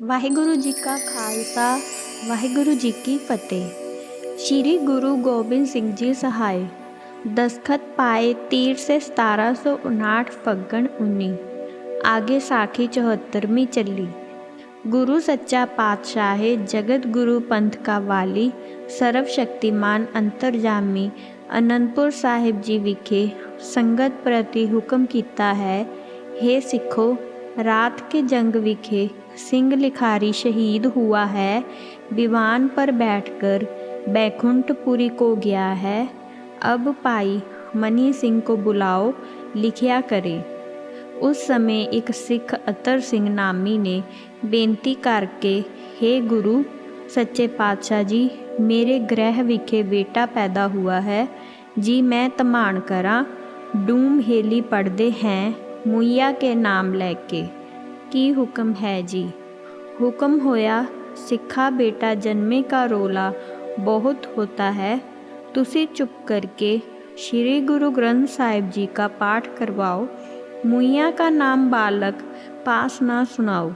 ਵਾਹਿਗੁਰੂ ਜੀ ਕਾ ਖਾਲਸਾ ਵਾਹਿਗੁਰੂ ਜੀ ਕੀ ਫਤਿਹ ਸ੍ਰੀ ਗੁਰੂ ਗੋਬਿੰਦ ਸਿੰਘ ਜੀ ਸਹਾਇ ਦਸਖਤ ਪਾਏ ਤੀਰ ਸੇ 1759 ਫੱਗਣ 19 ਆਗੇ ਸਾਖੀ 74ਵੀਂ ਚੱਲੀ ਗੁਰੂ ਸੱਚਾ ਪਾਤਸ਼ਾਹ ਜਗਤ ਗੁਰੂ ਪੰਥ ਕਾ ਵਾਲੀ ਸਰਵ ਸ਼ਕਤੀਮਾਨ ਅੰਤਰਜਾਮੀ ਅਨੰਦਪੁਰ ਸਾਹਿਬ ਜੀ ਵਿਖੇ ਸੰਗਤ ਪ੍ਰਤੀ ਹੁਕਮ ਕੀਤਾ ਹੈ हे ਸਿੱਖੋ रात के जंग विखे सिंह लिखारी शहीद हुआ है। विमान पर बैठकर बैकुंठपुरी को गया है। अब पाई मनी सिंह को बुलाओ, लिखिया करे। उस समय एक सिख अतर सिंह नामी ने बेनती करके, हे गुरु, सच्चे पातशाह जी, मेरे ग्रह विखे बेटा पैदा हुआ है। जी, मैं तमाण करा। डूम हेली पढ़ते हैं, मुइया के नाम लेके। ਕੇ ਕੀ ਹੁਕਮ ਹੈ ਜੀ ਹੁਕਮ ਹੋਇਆ ਸਿੱਖਾ ਬੇਟਾ ਜਨਮੇ ਕਾ ਰੋਲਾ ਬਹੁਤ ਹੋਤਾ ਹੈ ਤੁਸੀਂ ਚੁੱਪ ਕਰਕੇ श्री गुरु ग्रंथ साहिब जी का पाठ करवाओ मुइया का नाम बालक पास ना सुनाओ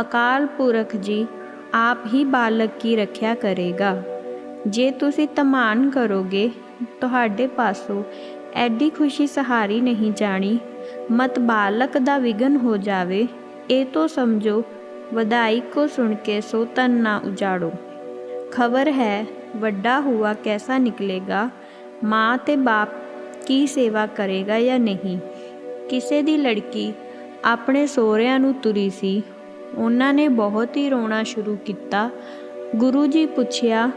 ਅਕਾਲ ਪੁਰਖ ਜੀ ਆਪ ਹੀ ਬਾਲਕ ਕੀ ਰੱਖਿਆ ਕਰੇਗਾ ਜੇ ਤੁਸੀਂ ਧਮਾਨ ਕਰੋਗੇ ਤੁਹਾਡੇ ਪਾਸੋਂ ਐਡੀ ਖੁਸ਼ੀ ਸਹਾਰੀ ਨਹੀਂ ਜਾਣੀ ਮਤ ਬਾਲਕ ਦਾ ਵਿਗਨ ਹੋ ਜਾਵੇ ਇਹ ਤੋਂ ਸਮਝੋ, ਵਧਾਈ ਕੋ ਸੁਣ ਕੇ ਸੋ ਤਨ ਨਾ ਉਜਾੜੋ। ਖਬਰ ਹੈ, ਵੱਡਾ ਹੁਆ ਕੈਸਾ ਨਿਕਲੇਗਾ? ਮਾਂ ਤੇ ਬਾਪ ਕੀ ਸੇਵਾ ਕਰੇਗਾ ਜਾਂ ਨਹੀਂ? ਕਿਸੇ ਦੀ ਲੜਕੀ ਆਪਣੇ ਸਹੁਰਿਆਂ ਨੂੰ ਤੁਰੀ ਸੀ। ਉਹਨਾਂ ਨੇ ਬਹੁਤ ਹੀ ਰੋਣਾ ਸ਼ੁਰੂ ਕੀਤਾ। ਗੁਰੂ ਜੀ ਪੁੱਛਿਆ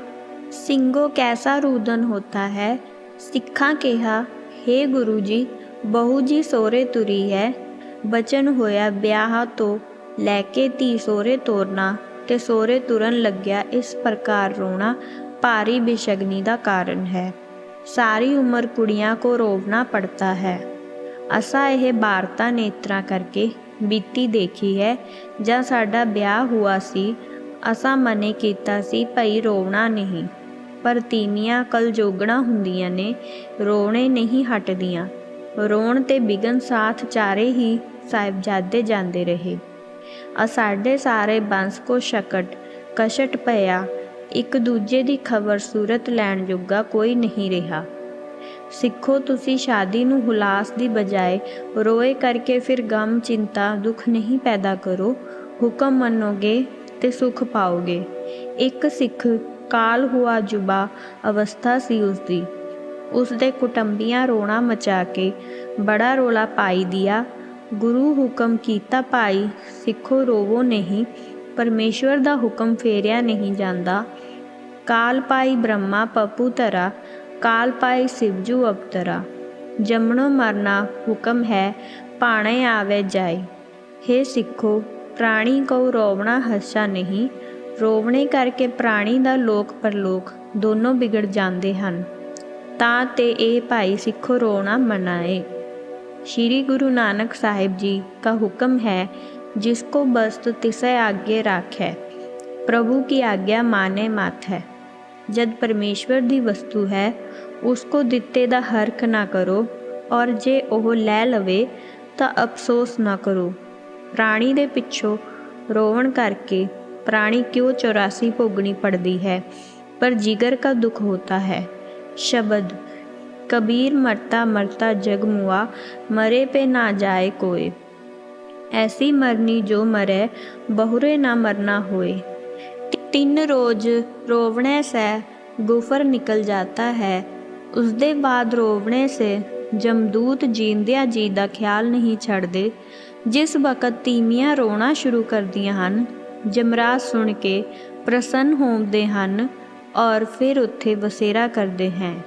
ਸਿੰਘੋ ਕੈਸਾ ਰੂਦਨ ਹੋਤਾ ਹੈ? ਸਿੱਖਾਂ ਕਿਹਾ हे ਗੁਰੂ ਜੀ, ਬਹੂ ਜੀ ਸੋਰੇ ਤੁਰੀ ਹੈ। ਬਚਨ ਹੋਇਆ ਵਿਆਹ ਤੋਂ ਲੈ ਕੇ ਧੀ ਸੋਰੇ ਤੋਰਨਾ ਤੇ ਸੋਰੇ ਤੁਰਨ ਲੱਗਿਆ ਇਸ ਪ੍ਰਕਾਰ ਰੋਣਾ ਭਾਰੀ ਬੇਸ਼ਗਨੀ ਦਾ ਕਾਰਨ ਹੈ। ਸਾਰੀ ਉਮਰ ਕੁੜੀਆਂ ਕੋ ਰੋਵਣਾ ਪੜਤਾ ਹੈ। ਅਸਾ ਇਹ ਬਾਰਤਾ ਨੇਤਰਾ ਕਰਕੇ ਬੀਤੀ ਦੇਖੀ ਹੈ। ਜਾਂ ਸਾਡਾ ਵਿਆਹ ਹੁਆ ਸੀ, ਅਸਾਂ ਮਨੇ ਕੀਤਾ ਸੀ ਭਈ ਰੋਵਣਾ ਨਹੀਂ। ਪਰ ਤੀਮੀਆਂ ਕਲ ਜੋਗਣਾ ਹੁੰਦੀਆਂ ਨੇ, ਰੋਣੇ ਨਹੀਂ ਹਟਦੀਆਂ। ਰੋਣ ਤੇ ਬਿਗਨ ਸਾਥ ਚਾਰੇ ਹੀ ਸਾਹਿਬਜ਼ਾਦੇ ਜਾਂਦੇ ਰਹੇ। ਆ ਸਾਡੇ ਸਾਰੇ ਬੰਸ ਕੋ ਸ਼ਕਟ, ਕਸ਼ਟ ਪਿਆ ਇੱਕ ਦੂਜੇ ਦੀ ਖਬਰ ਸੂਰਤ ਲੈਣ ਜੋਗਾ ਕੋਈ ਨਹੀਂ ਰਿਹਾ। ਸਿੱਖੋ ਤੁਸੀਂ ਸ਼ਾਦੀ ਨੂੰ ਹੁਲਾਸ ਦੀ ਬਜਾਏ, ਰੋਏ ਕਰਕੇ ਫਿਰ ਗਮ, ਚਿੰਤਾ, ਦੁੱਖ ਨਹੀਂ ਪੈਦਾ ਕਰੋ। ਹੁਕਮ ਮੰਨੋਗੇ ਤੇ ਸੁਖ ਪਾਓਗੇ। ਇੱਕ ਸਿੱਖ ਕਾਲ ਹੁਆ ਜੁਬਾ ਅਵਸਥਾ ਸੀ ਉਸਦੀ। ਉਸਦੇ ਕੁਟੰਬੀਆਂ ਰੋਣਾ ਮਚਾ ਕੇ ਬੜਾ ਰੋਲਾ ਪਾਈ ਦਿਆ। ਗੁਰੂ ਹੁਕਮ ਕੀਤਾ ਭਾਈ, ਸਿੱਖੋ ਰੋਵੋ ਨਹੀਂ, ਪਰਮੇਸ਼ਵਰ ਦਾ ਹੁਕਮ ਫੇਰਿਆ ਨਹੀਂ ਜਾਂਦਾ। ਕਾਲ ਪਾਈ ਬ੍ਰਹਮਾ ਪਪੂ ਤਰਾ ਕਾਲ ਪਾਈ ਸਿਵਜੂ ਅਵਤਰਾ। ਜੰਮਣੋ ਮਰਨਾ ਹੁਕਮ ਹੈ ਪਾਣੇ ਆਵੇ ਜਾਏ। हे ਸਿੱਖੋ, ਪ੍ਰਾਣੀ ਕੋ ਰੋਵਣਾ ਹੱਸਾ ਨਹੀਂ, ਰੋਵਣੇ ਕਰਕੇ ਪ੍ਰਾਣੀ ਦਾ ਲੋਕ ਪਰਲੋਕ, ਦੋਨੋਂ ਵਿਗੜ ਜਾਂਦੇ ਹਨ। ਤਾਂ ਤੇ ਇਹ ਭਾਈ ਸਿੱਖੋ ਰੋਣਾ ਮਨਾਏ। श्री गुरु नानक साहिब जी का हुक्म है जिसको बस्त तिसय आज्ञे राखै प्रभु की आज्ञा माने मत है जद परमेश्वर ਦੀ ਵਸਤੂ ਹੈ ਉਸਕੋ ਦਿੱਤੇ ਦਾ ਹਰਖ ਨਾ ਕਰੋ ਔਰ ਜੇ ਉਹ ਲੈ ਲਵੇ ਤਾਂ ਅਫਸੋਸ ਨਾ ਕਰੋ ਪ੍ਰਾਣੀ ਦੇ ਪਿੱਛੋਂ ਰੋਵਣ ਕਰਕੇ ਪ੍ਰਾਣੀ ਕਿਉਂ 84 ਭੋਗਣੀ ਪੜਦੀ ਹੈ ਪਰ ਜਿਗਰ का दुख होता है शब्द ਕਬੀਰ ਮਰਤਾ ਮਰਤਾ ਜਗ ਮੁਆ, ਮਰੇ ਪੇ ਨਾ ਜਾਏ ਕੋਏ। ਐਸੀ ਮਰਨੀ ਜੋ ਮਰੇ, ਬਹੁਰੇ ਨਾ ਮਰਨਾ ਹੋਏ। ਤਿੰਨ ਰੋਜ਼ ਰੋਵਣੇ ਸੈ, ਗੁਫਰ ਨਿਕਲ ਜਾਤਾ ਹੈ। ਉਸਦੇ ਬਾਅਦ ਰੋਵਣੇ ਸੇ, ਜਮਦੂਤ ਜੀਂਦਿਆ ਜੀ ਦਾ ਖਿਆਲ ਨਹੀਂ ਛੱਡਦੇ। ਜਿਸ ਵਕਤ ਤੀਮੀਆਂ ਰੋਣਾ ਸ਼ੁਰੂ ਕਰਦੀਆਂ ਹਨ, ਜਮਰਾਜ ਸੁਣ ਕੇ ਪ੍ਰਸੰਨ ਹੋਉਂਦੇ ਹਨ ਔਰ ਫਿਰ ਉੱਥੇ ਵਸੇਰਾ ਕਰਦੇ ਹਨ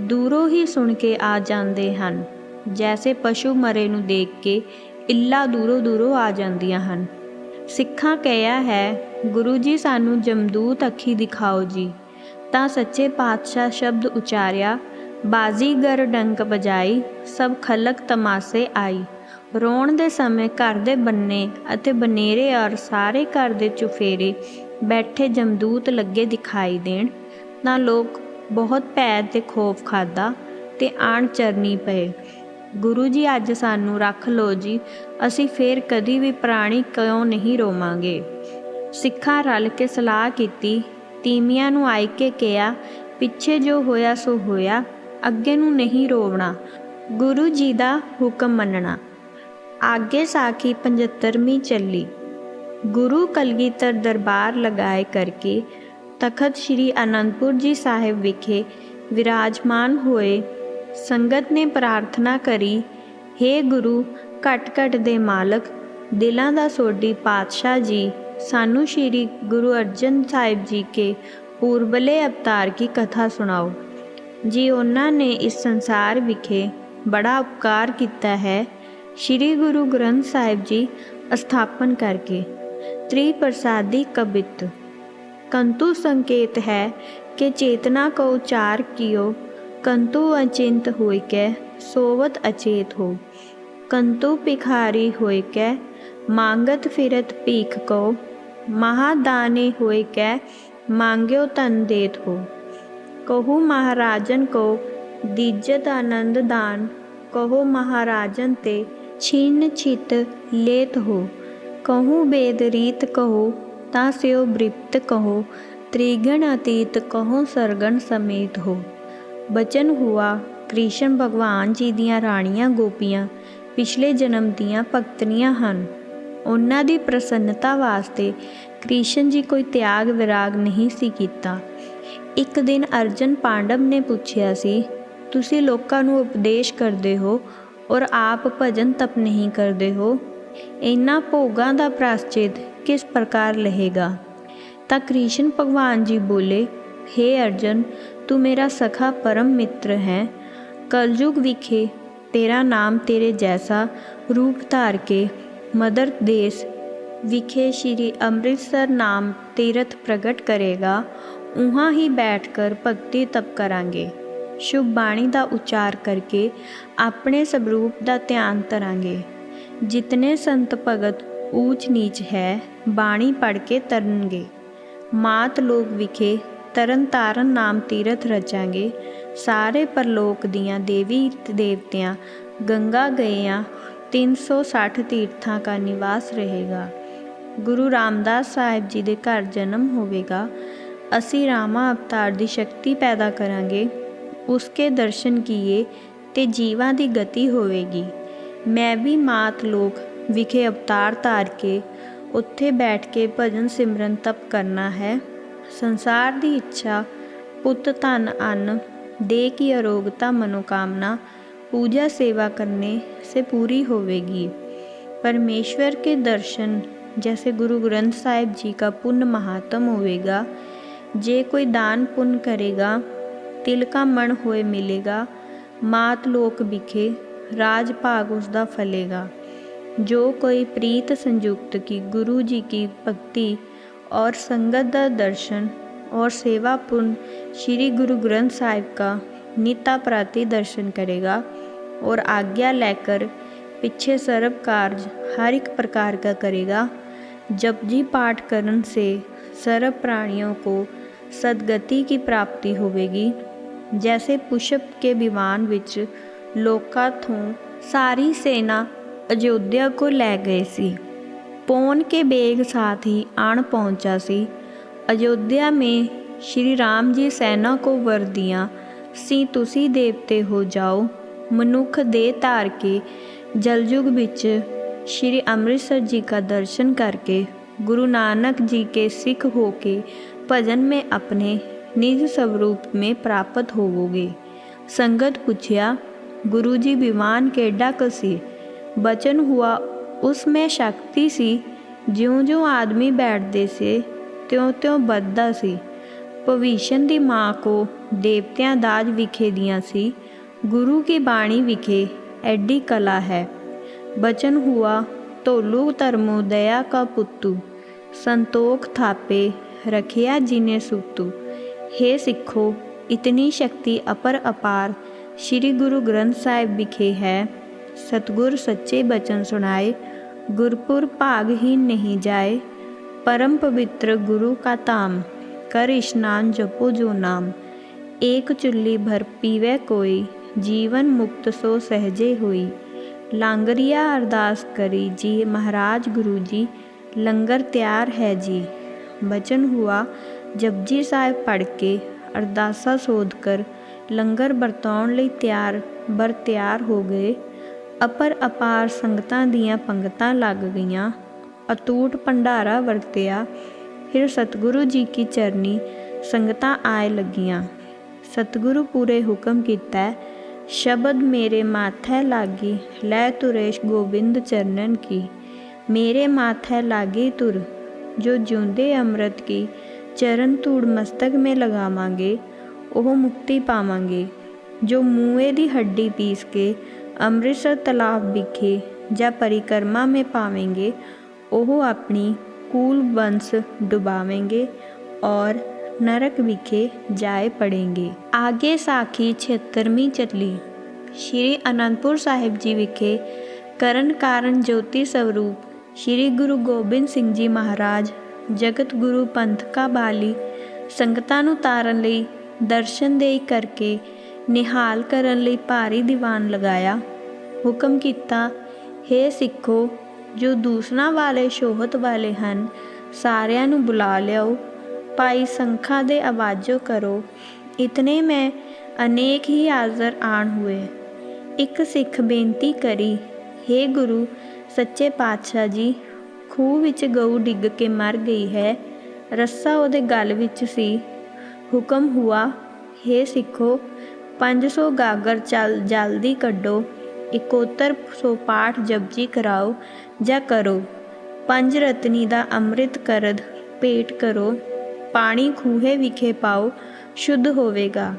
ਦੂਰੋਂ ਹੀ ਸੁਣ ਕੇ ਆ ਜਾਂਦੇ ਹਨ। ਜੈਸੇ ਪਸ਼ੂ ਮਰੇ ਨੂੰ ਦੇਖ ਕੇ ਇੱਲਾ ਦੂਰੋਂ ਦੂਰੋਂ ਆ ਜਾਂਦੀਆਂ ਹਨ। ਸਿੱਖਾਂ ਕਹਿਆ ਹੈ, ਗੁਰੂ ਜੀ, ਸਾਨੂੰ ਜਮਦੂਤ ਅੱਖੀ ਦਿਖਾਓ ਜੀ। ਤਾਂ ਸੱਚੇ ਪਾਤਸ਼ਾਹ ਸ਼ਬਦ ਉਚਾਰਿਆ ਬਾਜ਼ੀਗਰ ਡੰਕ ਵਜਾਈ, ਸਭ ਖਲਕ ਤਮਾਸੇ ਆਈ। ਰੋਣ ਦੇ ਸਮੇਂ ਘਰ ਦੇ ਬੰਨੇ ਅਤੇ ਬਨੇਰੇ ਔਰ ਸਾਰੇ ਘਰ ਦੇ ਚੁਫੇਰੇ ਬੈਠੇ ਜਮਦੂਤ ਲੱਗੇ ਦਿਖਾਈ ਦੇਣ। ਤਾਂ ਲੋਕ ਬਹੁਤ ਭੈ ਤੇ ਖੋਫ ਖਾਦਾ ਤੇ ਆਣ ਚਰਨੀ ਪਏ। ਗੁਰੂ ਜੀ, ਅੱਜ ਸਾਨੂੰ ਰੱਖ ਲੋ ਜੀ, ਅਸੀਂ ਫੇਰ ਕਦੀ ਵੀ ਪ੍ਰਾਣੀ ਕਿਉਂ ਨਹੀਂ ਰੋਵਾਂਗੇ? ਸਿੱਖਾਂ ਰਲ ਕੇ ਸਲਾਹ ਕੀਤੀ ਤੀਮੀਆਂ ਨੂੰ ਆਈ ਕੇ ਕਿਹਾ, ਪਿੱਛੇ ਜੋ ਹੋਇਆ ਸੋ ਹੋਇਆ, ਅੱਗੇ ਨੂੰ ਨਹੀਂ ਰੋਵਣਾ। ਗੁਰੂ ਜੀ ਦਾ ਹੁਕਮ ਮੰਨਣਾ। ਆਗੇ ਸਾਖੀ 75ਵੀਂ ਚੱਲੀ। ਗੁਰੂ ਕਲਗੀਧਰ ਦਰਬਾਰ ਲਗਾਏ ਕਰਕੇ ਤਖਤ ਸ੍ਰੀ ਅਨੰਦਪੁਰ ਜੀ ਸਾਹਿਬ ਵਿਖੇ ਵਿਰਾਜਮਾਨ ਹੋਏ ਸੰਗਤ ਨੇ ਪ੍ਰਾਰਥਨਾ ਕਰੀ हे ਗੁਰੂ ਘਟ ਘਟ ਦੇ ਮਾਲਕ, ਦਿਲਾਂ ਦਾ ਸੋਢੀ ਪਾਤਸ਼ਾਹ ਜੀ, ਸਾਨੂੰ ਸ੍ਰੀ ਗੁਰੂ ਅਰਜਨ ਸਾਹਿਬ ਜੀ ਕੇ ਪੂਰਬਲੇ ਅਵਤਾਰ ਕੀ ਕਥਾ ਸੁਣਾਓ। ਜੀ ਉਹਨਾਂ ਨੇ ਇਸ ਸੰਸਾਰ ਵਿਖੇ ਬੜਾ ਉਪਕਾਰ ਕੀਤਾ ਹੈ। ਸ੍ਰੀ ਗੁਰੂ ਗ੍ਰੰਥ ਸਾਹਿਬ ਜੀ ਸਥਾਪਨ ਕਰਕੇ ਤ੍ਰੀ ਪ੍ਰਸਾਦੀ ਕਬਿਤ ਕੰਤु संकेत है कि चेतना को उचार कियो कंतु अचिंत होय कै सोवत अचेत हो कंतु भिखारी होय कै मांगत फिरत भीख को महादानी होय कै मांग्यो तन देत हो कहू महाराजन को दीजत आनंद दान कहो महाराजन ते छीन छित लेत हो कहूँ बेद रीत कहो ਤਾਂ ਸਿਓ ਬ੍ਰਿਪਤ ਕਹੋ, ਤ੍ਰਿਗਣ ਅਤੀਤ ਕਹੋ, ਸਰਗਣ ਸਮੇਤ ਹੋ। ਬਚਨ ਹੁਆ, ਕ੍ਰਿਸ਼ਨ ਭਗਵਾਨ ਜੀ ਦੀਆਂ ਰਾਣੀਆਂ ਗੋਪੀਆਂ ਪਿਛਲੇ ਜਨਮ ਦੀਆਂ ਭਗਤਨੀਆਂ ਹਨ। ਉਹਨਾਂ ਦੀ ਪ੍ਰਸੰਨਤਾ ਵਾਸਤੇ ਕ੍ਰਿਸ਼ਨ ਜੀ ਕੋਈ ਤਿਆਗ ਵਿਰਾਗ ਨਹੀਂ ਸੀ ਕੀਤਾ। ਇੱਕ ਦਿਨ ਅਰਜਨ ਪਾਂਡਵ ਨੇ ਪੁੱਛਿਆ ਸੀ, ਤੁਸੀਂ ਲੋਕਾਂ ਨੂੰ ਉਪਦੇਸ਼ ਕਰਦੇ ਹੋ ਔਰ ਆਪ ਭਜਨ ਤਪ ਨਹੀਂ ਕਰਦੇ ਹੋ? ਇਨ੍ਹਾਂ ਭੋਗਾਂ ਦਾ ਪ੍ਰਾਸ਼ਚਿਤ ਕਿਸ ਪ੍ਰਕਾਰ ਲਹੇਗਾ? ਤਾਂ ਕ੍ਰਿਸ਼ਨ ਭਗਵਾਨ ਜੀ ਬੋਲੇ हे ਅਰਜਨ, ਤੂੰ ਮੇਰਾ ਸਖਾ ਪਰਮ ਮਿੱਤਰ ਹੈ। ਕਲਯੁਗ ਵਿਖੇ ਤੇਰਾ ਨਾਮ ਤੇਰੇ ਜੈਸਾ ਰੂਪ ਧਾਰ ਕੇ ਮਦਰ ਦੇਸ਼ ਵਿਖੇ ਸ਼੍ਰੀ ਅੰਮ੍ਰਿਤਸਰ ਨਾਮ ਤੀਰਥ ਪ੍ਰਗਟ ਕਰੇਗਾ, ਉਹਾਂ ਹੀ ਬੈਠ ਕਰ ਭਗਤੀ ਤਪ ਕਰਾਂਗੇ। ਸ਼ੁਭ ਬਾਣੀ ਦਾ ਉਚਾਰ ਕਰਕੇ ਆਪਣੇ ਸਵਰੂਪ ਦਾ ਧਿਆਨ ਧਰਾਂਗੇ। ਜਿਤਨੇ ਸੰਤ ਭਗਤ ਊਚ ਨੀਚ ਹੈ, ਬਾਣੀ ਪੜ ਕੇ ਤਰਨਗੇ। ਮਾਤ ਲੋਕ ਵਿਖੇ ਤਰਨ ਤਾਰਨ ਨਾਮ ਤੀਰਥ ਰਚਾਂਗੇ। ਸਾਰੇ ਪਰਲੋਕ ਦੀਆਂ ਦੇਵੀ ਦੇਵਤਿਆਂ ਗੰਗਾ ਗਏਆਂ 360 ਤੀਰਥਾਂ ਦਾ ਨਿਵਾਸ ਰਹੇਗਾ। ਗੁਰੂ ਰਾਮਦਾਸ ਸਾਹਿਬ ਜੀ ਦੇ ਘਰ ਜਨਮ ਹੋਵੇਗਾ। ਅਸੀਂ ਰਾਮਾ ਅਵਤਾਰ ਦੀ ਸ਼ਕਤੀ ਪੈਦਾ ਕਰਾਂਗੇ। ਉਸਕੇ ਦਰਸ਼ਨ ਕੀਏ ਤੇ ਜੀਵਾਂ ਦੀ ਗਤੀ ਹੋਵੇਗੀ। ਮੈਂ ਵੀ ਮਾਤ ਲੋਕ ਵਿਖੇ ਅਵਤਾਰ ਧਾਰ ਕੇ ਉੱਥੇ ਬੈਠ ਕੇ ਭਜਨ ਸਿਮਰਨ ਤਪ ਕਰਨਾ ਹੈ ਸੰਸਾਰ ਦੀ ਇੱਛਾ ਪੁੱਤ ਧਨ ਅੰਨ ਦੇ ਕੀ ਅਰੋਗਤਾ ਮਨੋਕਾਮਨਾ पूजा सेवा करने से पूरी होवेगी परमेश्वर के दर्शन जैसे गुरु ग्रंथ साहिब जी का पुण्य महात्म होवेगा जे कोई दान पुण्य करेगा तिल का मण होए मिलेगा मात लोक बिखे राज भाग उसका फलेगा जो कोई प्रीत संयुक्त की गुरु जी की भक्ति और संगत का दर्शन और सेवा पुण्य श्री गुरु ग्रंथ साहिब का निता प्राति दर्शन करेगा और आज्ञा लेकर पीछे सर्व कार्य हर एक प्रकार का करेगा। जपजी पाठ करण से सर्व प्राणियों को सदगति की प्राप्ति होवेगी। जैसे पुष्प के विमान विच लोका थों सारी सेना अयोध्या को ले गए पौन के बेग साथ ही आन पहुँचा सी अयोध्या में श्री राम जी सेना को वर दिया सी तुसी देवते हो जाओ मनुख दे तार के जलयुग बिच श्री अमृतसर जी का दर्शन करके गुरु नानक जी के सिख होके भजन में अपने निज स्वरूप में प्राप्त होवोगे संगत पूछया गुरु जी विमान केडा कसी बचन हुआ उसमें शक्ति सी ਜਿਉਂ ਜਿਉਂ ਆਦਮੀ ਬੈਠਦੇ ਸੇ ਤਿਉਂ ਤਿਉਂ ਵੱਧਦਾ ਸੀ ਭਵਿਸ਼ਨ ਦੀ ਮਾਂ ਕੋ ਦੇਵਤਿਆਂ ਦਾਜ ਵਿਖੇ ਦੀਆਂ ਸੀ ਗੁਰੂ ਕੀ ਬਾਣੀ ਵਿਖੇ ਐਡੀ ਕਲਾ ਹੈ ਬਚਨ ਹੁਆ ਤੋਲੂ ਧਰਮੋ ਦਇਆ ਕਾ ਪੁੱਤੂ ਸੰਤੋਖ ਥਾਪੇ ਰਖਿਆ ਜਿਨੇ ਸੁਤੂ हे ਸਿੱਖੋ ਇਤਨੀ ਸ਼ਕਤੀ ਅਪਰ ਅਪਾਰ ਸ੍ਰੀ ਗੁਰੂ ਗ੍ਰੰਥ ਸਾਹਿਬ ਵਿਖੇ ਹੈ ਸਤਗੁਰ ਸੱਚੇ ਬਚਨ ਸੁਣਾਏ गुरपुर भागहीन नहीं जाए परम पवित्र गुरु का धाम कर स्नान जपो जो नाम एक चुल्ली भर पीवे कोई जीवन मुक्त सो सहजे हुई लांगरिया अरदास करी जी महाराज गुरु जी लंगर ਤਿਆਰ ਹੈ ਜੀ ਬਚਨ ਹੁਆ ਜਪਜੀ ਸਾਹਿਬ ਪੜ੍ਹ ਕੇ ਅਰਦਾਸਾ ਸੋਧ ਕਰ ਲੰਗਰ ਵਰਤਾਉਣ ਲਈ ਤਿਆਰ ਬਰ ਤਿਆਰ ਹੋ ਗਏ ਅਪਰ ਅਪਾਰ ਸੰਗਤਾਂ ਦੀਆਂ ਪੰਗਤਾਂ ਲੱਗ ਗਈਆਂ। ਅਤੂਟ ਭੰਡਾਰਾ ਵਰਤਿਆ। ਫਿਰ ਸਤਿਗੁਰੂ ਜੀ ਕੀ ਚਰਨੀ ਸੰਗਤਾਂ ਆਏ ਲੱਗੀਆਂ। ਸਤਿਗੁਰੂ ਪੂਰੇ ਹੁਕਮ ਕੀਤਾ। ਸ਼ਬਦ ਮੇਰੇ ਮਾਥੈ ਲਾਗੀ, ਲੈ ਤੁਰੇਸ਼ ਗੋਬਿੰਦ ਚਰਨਨ ਕੀ। ਮੇਰੇ ਮਾਥੈ ਲਾਗੀ ਤੁਰ, ਜੋ ਜਿਉਂਦੇ ਅੰਮ੍ਰਿਤ ਕੀ। ਚਰਨ ਧੂੜ ਮਸਤਕ ਮੇ ਲਗਾਵਾਂਗੇ, ਉਹ ਮੁਕਤੀ ਪਾਵਾਂਗੇ। ਜੋ ਮੂਏ ਦੀ ਹੱਡੀ ਪੀਸ ਕੇ ਅੰਮ੍ਰਿਤਸਰ ਤਲਾਬ ਵਿਖੇ ਜਾਂ ਪਰਿਕਰਮਾ ਮੇ ਪਾਵੇਂਗੇ, ਉਹ ਆਪਣੀ ਕੂਲ ਬੰਸ ਡੁਬਾਵੇਂਗੇ ਔਰ ਨਰਕ ਵਿਖੇ ਜਾਏ ਪੜेंगे ਆਗੇ ਸਾਖੀ 76ਵੀਂ ਚੱਲੀ ਸ਼੍ਰੀ ਅਨੰਦਪੁਰ ਸਾਹਿਬ ਜੀ ਵਿਖੇ ਕਰਨ ਕਾਰਨ ਜੋਤੀ ਸਰੂਪ ਸ਼੍ਰੀ ਗੁਰੂ ਗੋਬਿੰਦ ਸਿੰਘ ਜੀ ਮਹਾਰਾਜ ਜਗਤ ਗੁਰੂ ਪੰਥ ਕਾ ਬਾਲੀ ਸੰਗਤਾਂ ਨੂੰ ਤਾਰਨ ਲਈ ਦਰਸ਼ਨ ਦੇਈ ਕਰਕੇ ਨਿਹਾਲ ਕਰਨ ਲਈ ਭਾਰੀ ਦੀਵਾਨ ਲਗਾਇਆ। ਹੁਕਮ ਕੀਤਾ हे ਸਿੱਖੋ ਜੋ ਦੂਸਰਾ ਵਾਲੇ ਸ਼ੋਹਤ ਵਾਲੇ ਹਨ ਸਾਰਿਆਂ ਨੂੰ ਬੁਲਾ ਲਿਆਓ ਭਾਈ ਸੰਖਾ ਦੇ ਆਵਾਜ਼ੋ ਕਰੋ ਇਤਨੇ ਮੈਂ ਅਨੇਕ ਹੀ ਹਾਜ਼ਰ ਆਣ ਹੋਏ ਇੱਕ ਸਿੱਖ ਬੇਨਤੀ ਕਰੀ हे ਗੁਰੂ ਸੱਚੇ ਪਾਤਸ਼ਾਹ ਜੀ ਖੂਹ ਵਿੱਚ ਗਊ ਡਿੱਗ ਕੇ ਮਰ ਗਈ ਹੈ ਰੱਸਾ ਉਹਦੇ ਗਲ ਵਿੱਚ ਸੀ ਹੁਕਮ ਹੁਆ हे ਸਿੱਖੋ 500 ਗਾਗਰ ਚਲ ਜਲਦੀ ਕੱਢੋ ਇਕੋਤਰ ਸੋ ਪਾਠ ਜਪਜੀ ਕਰਾਓ ਜਾਂ ਕਰੋ। ਪੰਜ ਰਤਨੀ ਦਾ ਅੰਮ੍ਰਿਤ ਕਰਦ ਭੇਟ ਕਰੋ। ਪਾਣੀ ਖੂਹੇ ਵਿਖੇ ਪਾਓ, ਸ਼ੁੱਧ ਹੋਵੇਗਾ।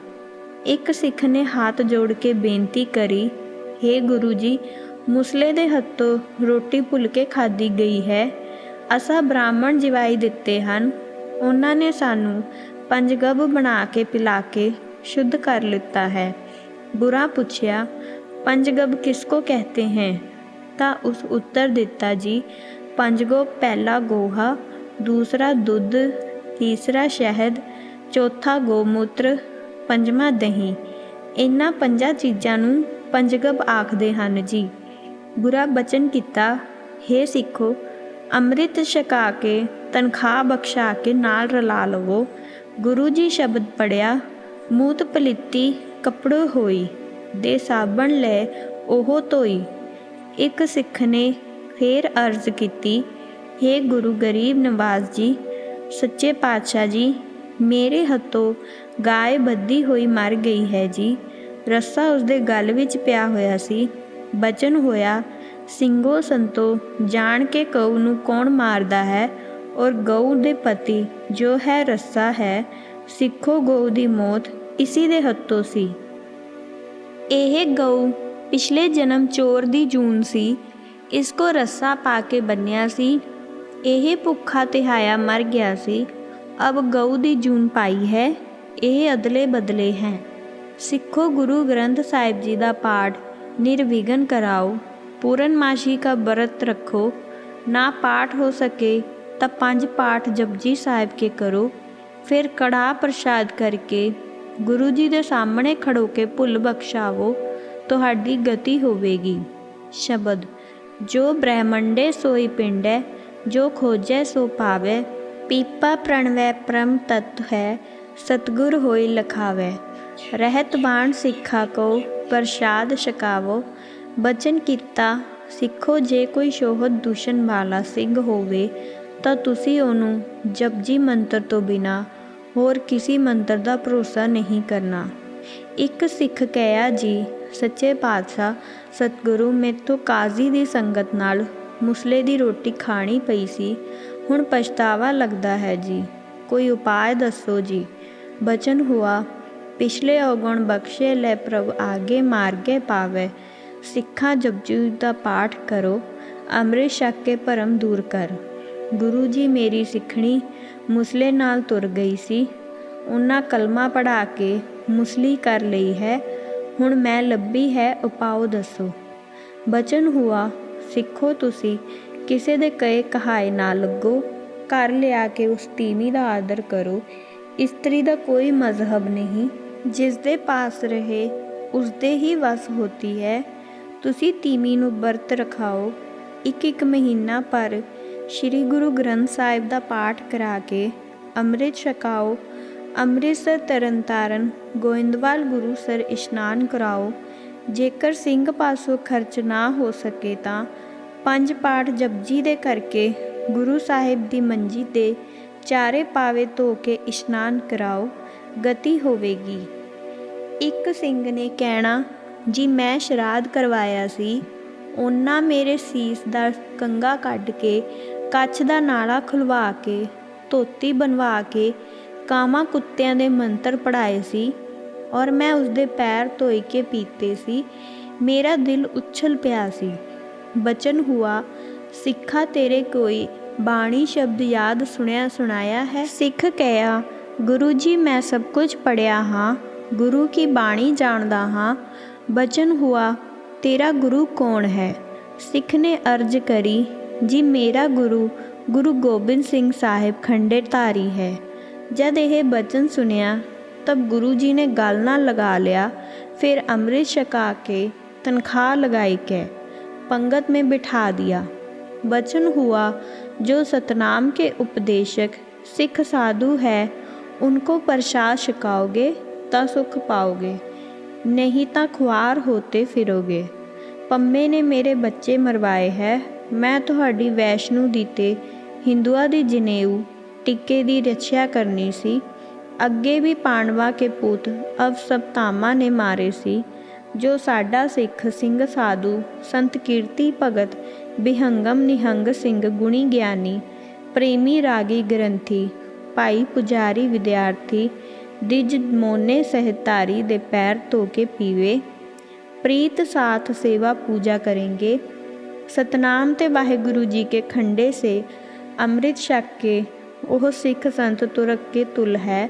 ਇੱਕ ਸਿੱਖ ਨੇ ਹੱਥ ਜੋੜ ਕੇ ਬੇਨਤੀ ਕਰੀ हे ਗੁਰੂ ਜੀ, ਮੁਸਲੇ ਦੇ ਹੱਥੋਂ ਰੋਟੀ ਭੁੱਲ ਕੇ ਖਾਧੀ ਗਈ ਹੈ। ਅਸਾਂ ਬ੍ਰਾਹਮਣ ਜਿਵਾਈ ਦਿੱਤੇ ਹਨ। ਉਹਨਾਂ ਨੇ ਸਾਨੂੰ ਪੰਜਗਬ ਬਣਾ ਕੇ ਪਿਲਾ ਕੇ ਸ਼ੁੱਧ ਕਰ ਲਿੱਤਾ ਹੈ। ਬੁਰਾ ਪੁੱਛਿਆ ਪੰਜਗਬ ਕਿਸਕੋ ਕਹਤੇ ਹੈ? ਤਾਂ ਉਸ ਉੱਤਰ ਦਿੱਤਾ ਜੀ ਪੰਜ ਗੋ ਪਹਿਲਾ ਗੋਹਾ, ਦੂਸਰਾ ਦੁੱਧ, ਤੀਸਰਾ ਸ਼ਹਿਦ, ਚੌਥਾ ਗੋਮੂਤਰ, ਪੰਜਵਾਂ ਦਹੀਂ। ਇਹਨਾਂ ਪੰਜਾਂ ਚੀਜ਼ਾਂ ਨੂੰ ਪੰਜਗਬ ਆਖਦੇ ਹਨ ਜੀ। ਬੁਰਾ ਬਚਨ ਕੀਤਾ हे ਸਿੱਖੋ, ਅੰਮ੍ਰਿਤ ਛਕਾ ਕੇ, ਤਨਖਾਹ ਬਖਸ਼ਾ ਕੇ ਨਾਲ ਰਲਾ ਲਵੋ। ਗੁਰੂ ਜੀ ਸ਼ਬਦ ਪੜਿਆ ਮੂਤ ਪਲਿੱਤੀ ਕੱਪੜੋ ਹੋਈ। ਦੇ ਸਾਬਣ ਲੈ ਉਹ ਧੋਈ। ਇੱਕ ਸਿੱਖ ਨੇ ਫੇਰ ਅਰਜ਼ ਕੀਤੀ हे ਗੁਰੂ ਗਰੀਬ ਨਵਾਜ਼ ਜੀ, ਸੱਚੇ ਪਾਤਸ਼ਾਹ ਜੀ, ਮੇਰੇ ਹੱਥੋਂ ਗਾਇ ਬੱਦੀ ਹੋਈ ਮਰ ਗਈ ਹੈ ਜੀ। ਰੱਸਾ ਉਸਦੇ ਗਲ ਵਿੱਚ ਪਿਆ ਹੋਇਆ ਸੀ। ਬਚਨ ਹੋਇਆ, ਸਿੰਘੋ ਸੰਤੋ, ਜਾਣ ਕੇ ਗਊ ਨੂੰ ਕੌਣ ਮਾਰਦਾ ਹੈ? ਔਰ ਗਊ ਦੇ ਪਤੀ, ਜੋ ਹੈ ਰੱਸਾ ਹੈ, ਸਿੱਖੋ ਗਊ ਦੀ ਮੌਤ, ਇਸੀ ਦੇ ਹੱਥੋਂ ਸੀ। ਇਹ ਗਊ ਪਿਛਲੇ ਜਨਮ ਚੋਰ ਦੀ ਜੂਨ ਸੀ। ਇਸ ਕੋ ਰੱਸਾ ਪਾ ਕੇ ਬੰਨਿਆ ਸੀ। ਇਹ ਭੁੱਖਾ ਤਿਹਾਇਆ ਮਰ ਗਿਆ ਸੀ। ਅਬ ਗਊ ਦੀ ਜੂਨ ਪਾਈ ਹੈ। ਇਹ ਅਦਲੇ ਬਦਲੇ ਹੈ। ਸਿੱਖੋ ਗੁਰੂ ਗ੍ਰੰਥ ਸਾਹਿਬ ਜੀ ਦਾ ਪਾਠ ਨਿਰਵਿਘਨ ਕਰਾਓ। ਪੂਰਨਮਾਸ਼ੀ ਕਾ ਵਰਤ ਰੱਖੋ। ਨਾ ਪਾਠ ਹੋ ਸਕੇ ਤਾਂ ਪੰਜ ਪਾਠ ਜਪਜੀ ਸਾਹਿਬ ਕੇ ਕਰੋ। ਫਿਰ ਕੜਾ ਪ੍ਰਸ਼ਾਦ ਕਰਕੇ ਗੁਰੂ ਜੀ ਦੇ ਸਾਹਮਣੇ ਖੜੋ ਕੇ ਭੁੱਲ ਬਖਸ਼ਾਵੋ, ਤੁਹਾਡੀ ਗਤੀ ਹੋਵੇਗੀ। ਸ਼ਬਦ, ਜੋ ਬ੍ਰਹਮੰਡੇ ਸੋਈ ਪਿੰਡੈ, ਜੋ ਖੋਜੈ ਸੋ ਪਾਵੈ, ਪੀਪਾ ਪ੍ਰਣਵੈ ਪ੍ਰਮ ਤਤ ਹੈ, ਸਤਗੁਰ ਹੋਈ ਲਖਾਵੈ। ਰਹਿਤ ਬਾਣ ਸਿੱਖਾ ਕੋ ਪ੍ਰਸ਼ਾਦ ਛਕਾਵੋ, ਬਚਨ ਕੀਤਾ ਸਿੱਖੋ ਜੇ ਕੋਈ ਸ਼ੋਹਤ ਦੂਸ਼ਣ ਵਾਲਾ ਸਿੰਘ ਹੋਵੇ, ਤਾਂ ਤੁਸੀਂ ਉਹਨੂੰ ਜਪਜੀ ਮੰਤਰ ਤੋਂ ਬਿਨਾ ਹੋਰ ਕਿਸੇ ਮੰਤਰ ਦਾ ਭਰੋਸਾ ਨਹੀਂ ਕਰਨਾ। ਇੱਕ ਸਿੱਖ ਕਹਿਆ ਜੀ, ਸੱਚੇ ਪਾਤਸ਼ਾਹ, ਸਤਿਗੁਰੂ ਮੇਥੋਂ ਕਾਜ਼ੀ ਦੀ ਸੰਗਤ ਨਾਲ ਮੁਸਲੇ ਦੀ ਰੋਟੀ ਖਾਣੀ ਪਈ ਸੀ। ਹੁਣ ਪਛਤਾਵਾ ਲੱਗਦਾ ਹੈ ਜੀ। ਕੋਈ ਉਪਾਅ ਦੱਸੋ ਜੀ। ਬਚਨ ਹੁਆ, ਪਿਛਲੇ ਔਗਣ ਬਖਸ਼ੇ ਲੈ ਪ੍ਰਭ ਆਗੇ ਮਾਰਗੇ ਪਾਵੇ। ਸਿੱਖਾਂ ਜਪਜੀ ਦਾ ਪਾਠ ਕਰੋ, ਅੰਮ੍ਰਿਤ ਛਕ ਕੇ ਭਰਮ ਦੂਰ ਕਰ। ਗੁਰੂ ਜੀ ਮੇਰੀ ਸਿੱਖਣੀ ਮੁਸਲੇ ਨਾਲ ਤੁਰ ਗਈ ਸੀ। ਉਹਨਾਂ ਕਲਮਾ ਪੜਾ ਕੇ ਮੁਸਲੀ ਕਰ ਲਈ ਹੈ। ਹੁਣ ਮੈਂ ਲੱਭੀ ਹੈ ਉਪਾਅ ਦੱਸੋ। ਬਚਨ ਹੁਆ, ਸਿੱਖੋ ਤੁਸੀਂ, ਕਿਸੇ ਦੇ ਕਹੇ ਕਹਾਏ ਨਾ ਲੱਗੋ। ਘਰ ਲਿਆ ਕੇ ਉਸ ਤੀਵੀਂ ਦਾ ਆਦਰ ਕਰੋ। ਇਸਤਰੀ ਦਾ ਕੋਈ ਮਜ਼ਹਬ ਨਹੀਂ। ਜਿਸ ਦੇ ਪਾਸ ਰਹੇ, ਉਸ ਦੇ ਹੀ ਵਸ ਹੋਤੀ ਹੈ। ਤੁਸੀਂ ਤੀਮੀ ਨੂੰ ਵਰਤ ਰਖਾਓ। ਇੱਕ ਇੱਕ ਮਹੀਨਾ ਪਰ ਸ੍ਰੀ ਗੁਰੂ ਗ੍ਰੰਥ ਸਾਹਿਬ ਦਾ ਪਾਠ ਕਰਾ ਕੇ ਅੰਮ੍ਰਿਤ ਛਕਾਓ, ਅੰਮ੍ਰਿਤਸਰ ਤਰਨਤਾਰਨ ਗੋਇੰਦਵਾਲ ਗੁਰੂ ਸਰ ਇਸ਼ਨਾਨ ਕਰਾਓ। ਜੇਕਰ ਸਿੰਘ ਪਾਸੋਂ ਖਰਚ ਨਾ ਹੋ ਸਕੇ ਤਾਂ ਪੰਜ ਪਾਠ ਜਪਜੀ ਦੇ ਕਰਕੇ ਗੁਰੂ ਸਾਹਿਬ ਦੀ ਮੰਜੀ ਤੇ ਚਾਰੇ ਪਾਵੇ ਧੋ ਕੇ ਇਸ਼ਨਾਨ ਕਰਾਓ, ਗਤੀ ਹੋਵੇਗੀ। ਇੱਕ ਸਿੰਘ ਨੇ ਕਹਿਣਾ, ਜੀ, ਮੈਂ ਸ਼ਰਾਧ ਕਰਵਾਇਆ ਸੀ। ਉਹਨਾਂ ਮੇਰੇ ਸੀਸ ਦਾ ਕੰਗਾ ਕੱਢ ਕੇ ਕੱਛ ਦਾ ਨਾਲਾ ਖੁਲਵਾ ਕੇ, ਧੋਤੀ ਬਣਵਾ ਕੇ ਕਾਮਾ ਕੁੱਤਿਆਂ ਦੇ ਮੰਤਰ ਪੜਾਏ ਸੀ ਔਰ ਮੈਂ ਉਸਦੇ ਪੈਰ ਧੋਈ ਕੇ ਪੀਤੇ ਸੀ। ਮੇਰਾ ਦਿਲ ਉਛਲ ਪਿਆ ਸੀ। ਬਚਨ ਹੁਆ, ਸਿੱਖਾ ਤੇਰੇ ਕੋਈ ਬਾਣੀ ਸ਼ਬਦ ਯਾਦ ਸੁਣਿਆ ਸੁਣਾਇਆ ਹੈ? ਸਿੱਖ ਕਹਿਆ, ਗੁਰੂ ਜੀ, ਮੈਂ ਸਭ ਕੁਝ ਪੜਿਆ ਹਾਂ, ਗੁਰੂ ਕੀ ਬਾਣੀ ਜਾਣਦਾ ਹਾਂ? ਬਚਨ ਹੁਆ, ਤੇਰਾ ਗੁਰੂ ਕੌਣ ਹੈ? ਸਿੱਖ ਨੇ ਅਰਜ ਕਰੀ ਜੀ ਮੇਰਾ ਗੁਰੂ ਗੁਰੂ ਗੋਬਿੰਦ ਸਿੰਘ ਸਾਹਿਬ ਖੰਡੇ ਧਾਰੀ ਹੈ ਜਦ ਇਹ ਬਚਨ ਸੁਨਿਆ ਤਬ ਗੁਰੂ ਜੀ ਨੇ ਗੱਲ ਨਾਲ ਲਗਾ ਲਿਆ ਫਿਰ ਅੰਮ੍ਰਿਤ ਛਕਾ ਕੇ ਤਨਖਾਹ लगाई के पंगत में बिठा दिया बचन हुआ जो सतनाम के उपदेशक सिख साधु है उनको प्रसाद छकाओगे तो सुख पाओगे नहीं तो खुआर होते फिरोगे ਪੰਮੇ ਨੇ ਮੇਰੇ ਬੱਚੇ ਮਰਵਾਏ ਹੈ ਮੈਂ ਤੁਹਾਡੀ ਵੈਸ਼ਨੂ ਦੀ ਤੇ ਹਿੰਦੂਆਂ ਦੀ ਜਨੇਊ ਟਿੱਕੇ ਦੀ ਰੱਖਿਆ ਕਰਨੀ ਸੀ। ਅੱਗੇ ਵੀ ਪਾਂਡਵਾ ਕੇ ਪੁੱਤ ਅਵਸਪਤਾਮਾ ਨੇ ਮਾਰੇ ਸੀ, ਜੋ ਸਾਡਾ ਸਿੱਖ ਸਿੰਘ ਸਾਧੂ ਸੰਤ ਕੀਰਤੀ ਭਗਤ ਬਿਹੰਗਮ ਨਿਹੰਗ ਸਿੰਘ ਗੁਣੀ ਗਿਆਨੀ, ਪ੍ਰੇਮੀ ਰਾਗੀ ਗ੍ਰੰਥੀ, ਭਾਈ ਪੁਜਾਰੀ ਵਿਦਿਆਰਥੀ ਦਿਜ ਮੋਨੇ ਸਹਿਤਾਰੀ ਦੇ ਪੈਰ ਧੋ ਕੇ ਪੀਵੇ। ਪ੍ਰੀਤ ਸਾਥ ਸੇਵਾ ਪੂਜਾ ਕरेंगे ਸਤਨਾਮ ਤੇ ਵਾਹਿਗੁਰੂ ਜੀ ਕੇ ਖੰਡੇ ਸੇ, ਅੰਮ੍ਰਿਤ ਛਕ ਕੇ ਉਹ ਸਿੱਖ ਸੰਤ ਤੁਰਕ ਕੇ ਤੁਲ ਹੈ।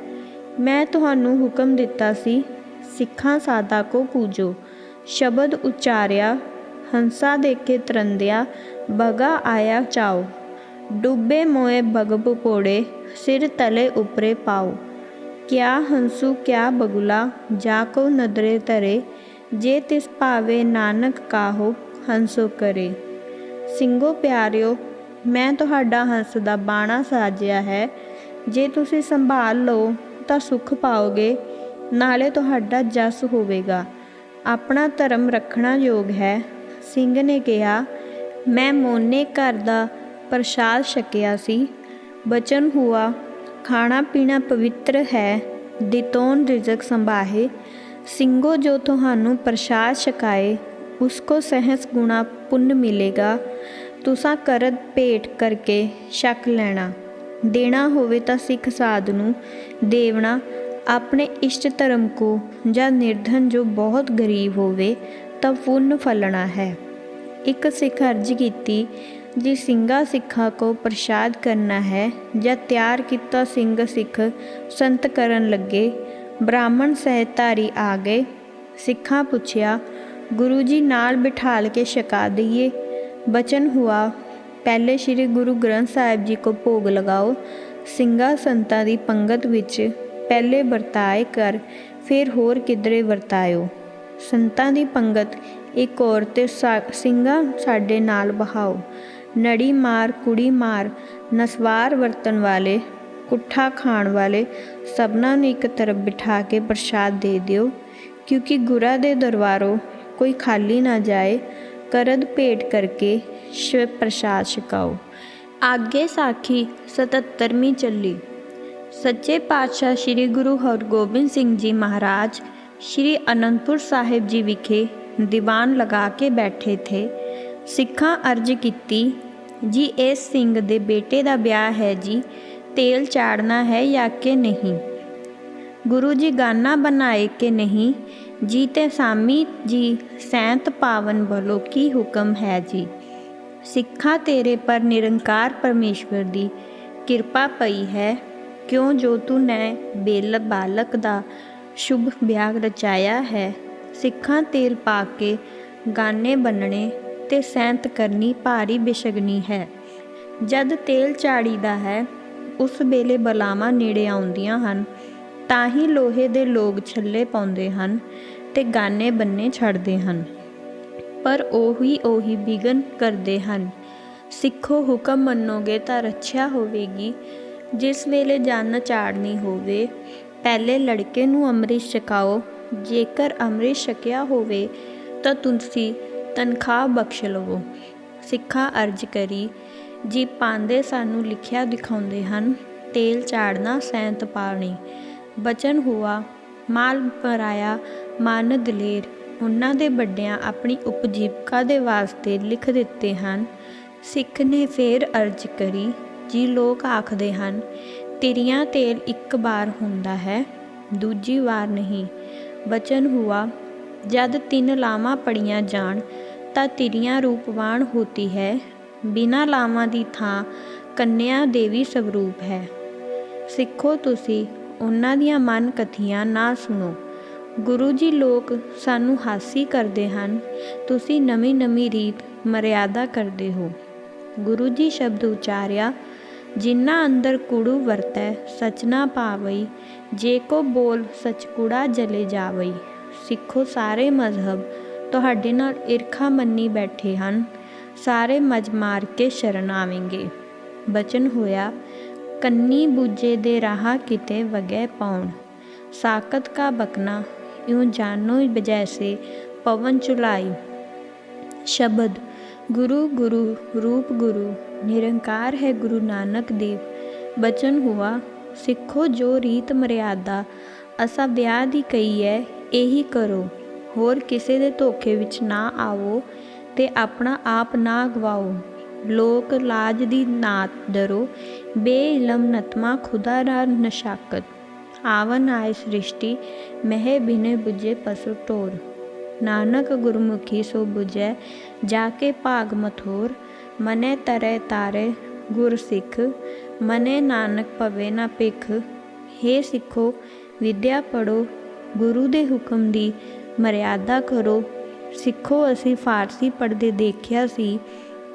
ਮੈਂ ਤੁਹਾਨੂੰ ਹੁਕਮ ਦਿੱਤਾ ਸੀ, ਸਿੱਖਾਂ ਸਾਦਾ ਕੋ ਪੂਜੋ। ਸ਼ਬਦ ਉਚਾਰਿਆ, ਹੰਸਾ ਦੇਖੇ ਤਰੰਦਿਆ ਬਗਾ ਆਇਆ ਚਾਓ। ਡੁੱਬੇ ਮੋਏ ਬਗਬ ਪਪੋੜੇ ਸਿਰ ਤਲੇ ਉਪਰੇ ਪਾਓ। ਕਿਆ ਹੰਸੂ ਕਿਆ ਬਗੁਲਾ, ਜਾ ਕੋ ਨਦਰੇ ਤਰੇ ਜੇ ਤਿਸ ਭਾਵੇ ਨਾਨਕ ਕਾਹੋ, ਹੰਸੋ ਕਰੇ। ਸਿੰਘੋ ਪਿਆਰਿਓ, ਮੈਂ ਤੁਹਾਡਾ ਹੰਸ ਦਾ ਬਾਣਾ ਸਾਜਿਆ ਹੈ। ਜੇ ਤੁਸੀਂ ਸੰਭਾਲ ਲਓ ਤਾਂ ਸੁਖ ਪਾਓਗੇ, ਨਾਲੇ ਤੁਹਾਡਾ ਜਸ ਹੋਵੇਗਾ। ਆਪਣਾ ਧਰਮ ਰੱਖਣਾ ਯੋਗ ਹੈ। ਸਿੰਘ ਨੇ ਕਿਹਾ, ਮੈਂ ਮੋਨੇ ਘਰ ਦਾ ਪ੍ਰਸ਼ਾਦ ਛਕਿਆ ਸੀ। ਬਚਨ ਹੁਆ, ਖਾਣਾ ਪੀਣਾ ਪਵਿੱਤਰ ਹੈ ਦਿਤੋਨ ਰਿਜ਼ਕ ਸੰਭਾਹੇ। ਸਿੰਘੋ ਜੋ ਤੁਹਾਨੂੰ ਪ੍ਰਸ਼ਾਦ ਛਕਾਏ ਉਸ ਕੋ ਸਹਿਸ ਗੁਣਾ ਪੁੰਨ ਮਿਲੇਗਾ ਤੁਸਾਂ ਕਰਦ ਭੇਟ ਕਰਕੇ ਛਕ ਲੈਣਾ ਦੇਣਾ ਹੋਵੇ ਤਾਂ ਸਿੱਖ ਸਾਧ ਨੂੰ ਦੇਵਣਾ ਆਪਣੇ ਇਸ਼ਟ ਧਰਮ ਕੋ ਜਾਂ ਨਿਰਧਨ ਜੋ ਬਹੁਤ ਗਰੀਬ ਹੋਵੇ ਤਾਂ ਪੁੰਨ ਫਲਣਾ ਹੈ ਇੱਕ ਸਿੱਖ ਅਰਜ ਕੀਤੀ ਜੀ ਸਿੰਘਾ ਸਿੱਖਾ ਕੋ ਪ੍ਰਸ਼ਾਦ ਕਰਨਾ ਹੈ ਜਾਂ ਤਿਆਰ ਕੀਤਾ ਸਿੰਘ ਸਿੱਖ ਸੰਤ ਕਰਨ ਲੱਗੇ ਬ੍ਰਾਹਮਣ ਸਹਿਤਾਰੀ ਆ ਗਏ ਸਿੱਖਾਂ ਪੁੱਛਿਆ ਗੁਰੂ ਜੀ ਨਾਲ ਬਿਠਾਲ ਕੇ ਛਕਾ ਦਈਏ। ਬਚਨ ਹੁਆ, ਪਹਿਲੇ ਸ੍ਰੀ ਗੁਰੂ ਗ੍ਰੰਥ ਸਾਹਿਬ ਜੀ ਕੋ ਭੋਗ ਲਗਾਓ। ਸਿੰਘਾ ਸੰਤਾਂ ਦੀ ਪੰਗਤ ਵਿੱਚ ਪਹਿਲੇ ਵਰਤਾਏ ਕਰ, ਫਿਰ ਹੋਰ ਕਿਧਰੇ ਵਰਤਾਇਓ। ਸੰਤਾਂ ਦੀ ਪੰਗਤ, ਇੱਕ ਔਰ ਤੇ ਸਿੰਘਾ ਸਾਡੇ ਨਾਲ ਬਹਾਓ ਨੜੀ ਮਾਰ, ਕੁੜੀ ਮਾਰ, ਨਸਵਾਰ ਵਰਤਨ ਵਾਲੇ, ਕੁੱਠਾ ਖਾਣ ਵਾਲੇ, ਸਭਨਾਂ ਨੂੰ ਇੱਕ ਤਰਫ ਬਿਠਾ ਕੇ ਪ੍ਰਸ਼ਾਦ ਦੇ ਦਿਓ। ਕਿਉਂਕਿ ਗੁਰਾ ਦੇ ਦਰਬਾਰੋਂ ਕੋਈ ਖਾਲੀ ਨਾ ਜਾਏ, ਕਰਦ ਭੇਟ ਕਰਕੇ ਸ਼ਿਵ ਪ੍ਰਸ਼ਾਦ ਛਕਾਓ। ਆਗੇ ਸਾਖੀ 77ਵੀਂ ਚੱਲੀ। ਸੱਚੇ ਪਾਤਸ਼ਾਹ ਸ੍ਰੀ ਗੁਰੂ ਹਰਗੋਬਿੰਦ ਸਿੰਘ ਜੀ ਮਹਾਰਾਜ ਸ੍ਰੀ ਅਨੰਦਪੁਰ ਸਾਹਿਬ ਜੀ ਵਿਖੇ ਦੀਵਾਨ ਲਗਾ ਕੇ ਬੈਠੇ ਥੇ। ਸਿੱਖਾਂ ਅਰਜ ਕੀਤੀ, ਜੀ, ਇਸ ਸਿੰਘ ਦੇ ਬੇਟੇ ਦਾ ਵਿਆਹ ਹੈ ਜੀ, ਤੇਲ ਚਾੜਨਾ ਹੈ ਜਾਂ ਕਿ ਨਹੀਂ? ਗੁਰੂ ਜੀ ਗਾਨਾ ਬਣਾਏ ਕਿ ਨਹੀਂ? ਜੀ ਤੇ ਸਾਮੀ ਜੀ ਸੈਂਤ ਪਾਵਨ ਬਲੋ ਕੀ ਹੁਕਮ ਹੈ ਜੀ? ਸਿੱਖਾ ਤੇਰੇ ਪਰ ਨਿਰੰਕਾਰ ਪਰਮੇਸ਼ਵਰ ਦੀ ਕਿਰਪਾ ਪਈ ਹੈ। ਕਿਉਂ ਜੋ ਤੂੰ ਨੇ ਬੇਲ ਬਾਲਕ ਦਾ ਸ਼ੁਭ ਵਿਆਹ ਰਚਾਇਆ ਹੈ। ਸਿੱਖਾਂ ਤੇਲ ਪਾ ਕੇ ਗਾਨੇ ਬੰਨਣੇ ਤੇ ਸੈਂਤ ਕਰਨੀ ਭਾਰੀ ਬਿਸ਼ਗਨੀ ਹੈ। ਜਦ ਤੇਲ ਚਾੜੀਦਾ ਹੈ, ਉਸ ਵੇਲੇ ਬਲਾਵਾਂ ਨੇੜੇ ਆਉਂਦੀਆਂ ਹਨ। ਤਾਂ ਹੀ ਲੋਹੇ ਦੇ ਲੋਕ ਛੱਲੇ ਪਾਉਂਦੇ ਹਨ ਤੇ ਗਾਨੇ ਬੰਨੇ ਛੱਡਦੇ ਹਨ। ਪਰ ਉਹੀ ਉਹੀ ਵਿਗਨ ਕਰਦੇ ਹਨ। ਸਿੱਖੋ ਹੁਕਮ ਮੰਨੋਗੇ ਤਾਂ ਰੱਛਿਆ ਹੋਵੇਗੀ। ਜਿਸ ਵੇਲੇ ਜੰਨ ਚਾੜਨੀ ਹੋਵੇ, ਪਹਿਲੇ ਲੜਕੇ ਨੂੰ ਅੰਮ੍ਰਿਤ ਛਕਾਓ। ਜੇਕਰ ਅੰਮ੍ਰਿਤ ਛਕਿਆ ਹੋਵੇ, ਤਾਂ ਤੁਸੀਂ ਤਨਖਾਹ ਬਖਸ਼ ਲਵੋ। ਸਿੱਖਾਂ ਅਰਜ ਕਰੀ, ਜੀ ਪਾਂਦੇ ਸਾਨੂੰ ਲਿਖਿਆ ਦਿਖਾਉਂਦੇ ਹਨ, ਤੇਲ ਚਾੜਨਾ ਸੈਂਤ ਪਾਣੀ ਬਚਨ ਹੁਆ, ਮਾਲ ਪਰਾਇਆ ਮਨ ਦਲੇਰ ਉਹਨਾਂ ਦੇ ਵੱਡਿਆਂ ਆਪਣੀ ਉਪਜੀਵਕਾ ਦੇ ਵਾਸਤੇ ਲਿਖ ਦਿੱਤੇ ਹਨ। ਸਿੱਖ ਨੇ ਫੇਰ ਅਰਜ ਕਰੀ, ਜੀ ਲੋਕ ਆਖਦੇ ਹਨ, ਤਿਰੀਆਂ ਤੇਲ ਇੱਕ ਵਾਰ ਹੁੰਦਾ ਹੈ, ਦੂਜੀ ਵਾਰ ਨਹੀਂ। ਬਚਨ ਹੁਆ, ਜਦ ਤਿੰਨ ਲਾਵਾਂ ਪੜੀਆਂ ਜਾਣ, ਤਾਂ ਤਿਰੀਆਂ ਰੂਪਵਾਨ ਹੋਤੀ ਹੈ। ਬਿਨਾਂ ਲਾਵਾਂ ਦੀ ਥਾਂ ਕੰਨਿਆ ਦੇਵੀ ਸਵਰੂਪ ਹੈ। ਸਿੱਖੋ ਤੁਸੀਂ ਉਹਨਾਂ ਦੀਆਂ ਮਨ ਕਥੀਆਂ ਨਾ ਸੁਣੋ। ਗੁਰੂ ਜੀ ਲੋਕ ਸਾਨੂੰ ਹਾਸੀ ਕਰਦੇ ਹਨ। ਤੁਸੀਂ ਨਵੀਂ ਨਵੀਂ ਰੀਤ, ਮਰਿਆਦਾ ਕਰਦੇ ਹੋ। ਗੁਰੂ ਜੀ ਸ਼ਬਦ ਉਚਾਰਿਆ, ਜਿਨ੍ਹਾਂ ਅੰਦਰ ਕੂੜੂ ਵਰਤੈ, ਸਚ ਪਾਵਈ। ਜੇ ਕੋ ਬੋਲ, ਸਚ ਕੂੜਾ ਜਲੇ ਜਾਵਈ। ਸਿੱਖੋ ਸਾਰੇ ਮਜ਼ਹਬ, ਤੁਹਾਡੇ ਨਾਲ ਈਰਖਾ ਮੰਨੀ ਬੈਠੇ ਹਨ। ਸਾਰੇ ਮਜ ਮਾਰ ਕੇ ਸ਼ਰਨ ਆਵੇਂਗੇ। ਬਚਨ ਹੋਇਆ ਕੰਨੀ ਬੂਜੇ ਦੇ ਰਾਹ ਕਿਤੇ ਵਗੈ ਪਾਉਣ ਸਾਕਤ ਕਾ ਬਕਨਾ, ਇਉ ਜਾਨੋ ਬਜੈਸੇ ਪਵਨ ਚੁਲਾਈ। ਸ਼ਬਦ, ਗੁਰੂ ਗੁਰੂ, ਰੂਪ ਗੁਰੂ, ਨਿਰੰਕਾਰ ਹੈ ਗੁਰੂ ਨਾਨਕ ਦੇਵ। ਬਚਨ ਹੁਆ, ਸਿੱਖੋ ਜੋ ਰੀਤ ਮਰਿਆਦਾ, ਅਸਾਂ ਵਿਆਹ ਦੀ ਕਹੀ ਹੈ ਇਹੀ ਕਰੋ। ਹੋਰ ਕਿਸੇ ਦੇ ਧੋਖੇ ਵਿੱਚ ਨਾ ਆਵੋ ਤੇ ਆਪਣਾ ਆਪ ਨਾ ਗਵਾਓ। ਲੋਕ ਲਾਜ ਦੀ ਨਾਤ ਡਰੋ ਬੇਇਲਮ ਨਤਮਾ ਖੁਦਾ ਰਾ ਨਸ਼ਾਕਤ। ਆਵਨ ਆਇ ਸ੍ਰਿਸ਼ਟੀ, ਮਹਿ ਬਿਨੇ 부ਜੇ ਪਸੁ ਟੋਰ। ਨਾਨਕ ਗੁਰਮੁਖੀ ਸੋ ਬੁਝੈ ਜਾ ਕੇ ਭਾਗ ਮਥੋਰ। ਮਨੇ ਤਰੈ ਤਾਰੇ ਗੁਰ ਸਿੱਖ, ਮਨੇ ਨਾਨਕ ਪਵੇ ਨਾ ਪਿਖ ਹੇ ਸਿੱਖੋ, ਵਿਦਿਆ ਪੜੋ ਗੁਰੂ ਦੇ ਹੁਕਮ ਦੀ ਮਰਿਆਦਾ ਕਰੋ। ਸਿੱਖੋ, ਅਸੀਂ ਫਾਰਸੀ ਪੜ੍ਹਦੇ ਦੇਖਿਆ ਸੀ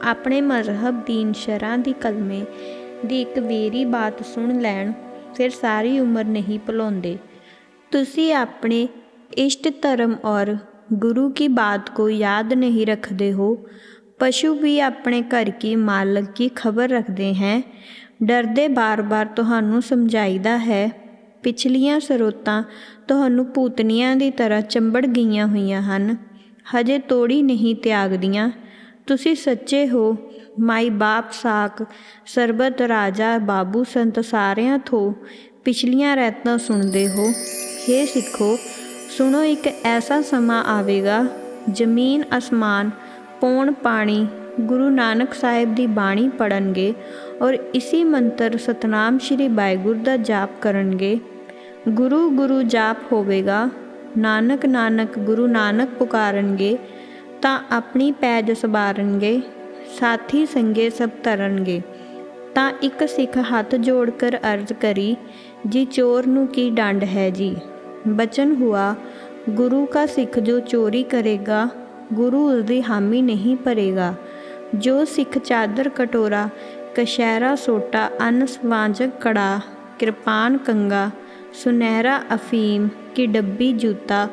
ਆਪਣੇ ਮਜ਼ਹਬ ਦੀਨ ਸ਼ਰਾਂ ਦੀ ਕਲਮੇ ਦੀ ਇੱਕ ਵੇਰੀ ਬਾਤ ਸੁਣ ਲੈਣ ਫਿਰ ਸਾਰੀ ਉਮਰ ਨਹੀਂ ਭੁਲਾਉਂਦੇ ਤੁਸੀਂ ਆਪਣੇ इष्ट धर्म और गुरु की बात को याद नहीं रखते हो पशु भी ਆਪਣੇ ਘਰ ਕੀ ਮਾਲਕ ਕੀ ਖਬਰ ਰੱਖਦੇ ਹੈ ਡਰਦੇ ਬਾਰ-ਬਾਰ ਤੁਹਾਨੂੰ ਸਮਝਾਈਦਾ ਹੈ ਪਿਛਲੀਆਂ ਸਰੋਤਾਂ ਤੁਹਾਨੂੰ ਭੂਤਨੀਆਂ ਦੀ ਤਰ੍ਹਾਂ ਚੰਬੜ ਗਈਆਂ ਹੋਈਆਂ ਹਨ ਹਜੇ ਤੋੜੀ ਨਹੀਂ ਤਿਆਗਦੀਆਂ ਤੁਸੀਂ ਸੱਚੇ ਹੋ। ਮਾਈ ਬਾਪ ਸਾਕ ਸਰਬਤ ਰਾਜਾ ਬਾਬੂ ਸੰਤ ਸਾਰਿਆਂ ਤੋਂ ਪਿਛਲੀਆਂ ਰਹਿਤਾਂ ਸੁਣਦੇ ਹੋ। हे ਸਿੱਖੋ, ਸੁਣੋ ਇੱਕ ਐਸਾ ਸਮਾਂ ਆਵੇਗਾ, ਜ਼ਮੀਨ ਅਸਮਾਨ, ਪੌਣ ਪਾਣੀ, ਗੁਰੂ ਨਾਨਕ ਸਾਹਿਬ ਦੀ ਬਾਣੀ ਪੜਨਗੇ ਔਰ ਇਸੀ ਮੰਤਰ ਸਤਨਾਮ ਸ਼੍ਰੀ ਵਾਹਿਗੁਰੂ ਦਾ ਜਾਪ ਕਰਨਗੇ। ਗੁਰੂ ਗੁਰੂ ਜਾਪ ਹੋਵੇਗਾ, ਨਾਨਕ ਨਾਨਕ ਗੁਰੂ ਨਾਨਕ ਪੁਕਾਰਨਗੇ ਤਾਂ ਆਪਣੀ ਪੈਜ ਸਬਾਰਨਗੇ ਸਾਥੀ ਸੰਗੇ ਸਭ ਤਰਨਗੇ। ਤਾਂ ਇੱਕ ਸਿੱਖ ਹੱਥ ਜੋੜ ਕਰ ਅਰਜ਼ ਕਰੀ, ਜੀ ਚੋਰ ਨੂੰ ਕੀ ਡੰਡ ਹੈ ਜੀ? ਬਚਨ ਹੁਆ, ਗੁਰੂ ਕਾ ਸਿੱਖ ਜੋ ਚੋਰੀ ਕਰੇਗਾ, ਗੁਰੂ ਉਸ ਦੀ ਹਾਮੀ ਨਹੀਂ ਭਰੇਗਾ। ਜੋ ਸਿੱਖ ਚਾਦਰ ਕਟੋਰਾ, ਕਸ਼ਹਿਰਾ ਸੋਟਾ, ਅਨ ਸਵਾਂਜਕ ਕੜਾ, ਕਿਰਪਾਨ ਕੰਗਾ, ਸੁਨਹਿਰਾ ਅਫੀਮ, ਕੀ ਡੱਬੀ ਜੂਤਾ,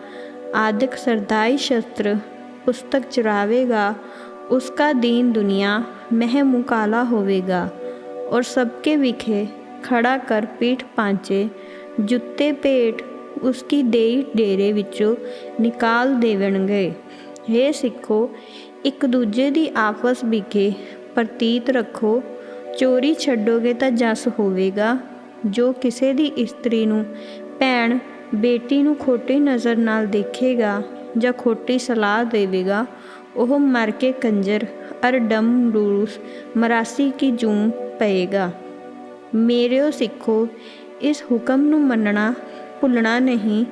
ਆਦਿਕ ਸਰਦਾਈ ਸ਼ਸਤਰ ਪੁਸਤਕ ਚੁਰਾਵੇਗਾ ਉਸਕਾ ਦੀਨ ਦੁਨੀਆ ਮਹਿ ਮੁਕਾਲਾ ਹੋਵੇਗਾ ਔਰ ਸਬਕੇ ਵਿਖੇ ਖੜਾ ਕਰ ਪੀਠ ਪਾਂਚੇ ਜੁੱਤੇ ਭੇਟ ਉਸਕੀ ਦੇਈ ਡੇਰੇ ਵਿੱਚੋਂ ਨਿਕਾਲ ਦੇਵਣਗੇ हे ਸਿੱਖੋ ਇੱਕ ਦੂਜੇ ਦੀ ਆਪਸ ਵਿਖੇ ਪ੍ਰਤੀਤ ਰੱਖੋ ਚੋਰੀ ਛੱਡੋਗੇ ਤਾਂ ਜਸ ਹੋਵੇਗਾ ਜੋ ਕਿਸੇ ਦੀ ਇਸਤਰੀ ਨੂੰ ਭੈਣ ਬੇਟੀ ਨੂੰ ਖੋਟੀ ਨਜ਼ਰ ਨਾਲ ਦੇਖੇਗਾ ਜਾਂ ਖੋਟੀ ਸਲਾਹ ਦੇਵੇਗਾ, ਉਹ ਮਰ ਕੇ ਕੰਜਰ ਅਰ ਡਮ ਰੂਸ, ਮਰਾਸੀ ਕੀ ਜੂਮ ਪਏਗਾ। ਮੇਰਿਓ ਸਿੱਖੋ, ਇਸ ਹੁਕਮ ਨੂੰ ਮੰਨਣਾ ਭੁੱਲਣਾ ਨਹੀਂ,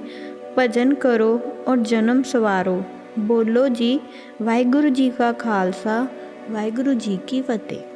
ਭਜਨ ਕਰੋ ਔਰ ਜਨਮ ਸਵਾਰੋ। ਬੋਲੋ ਜੀ, ਵਾਹਿਗੁਰੂ ਜੀ ਕਾ ਖਾਲਸਾ, ਵਾਹਿਗੁਰੂ ਜੀ ਕੀ ਫਤਿਹ।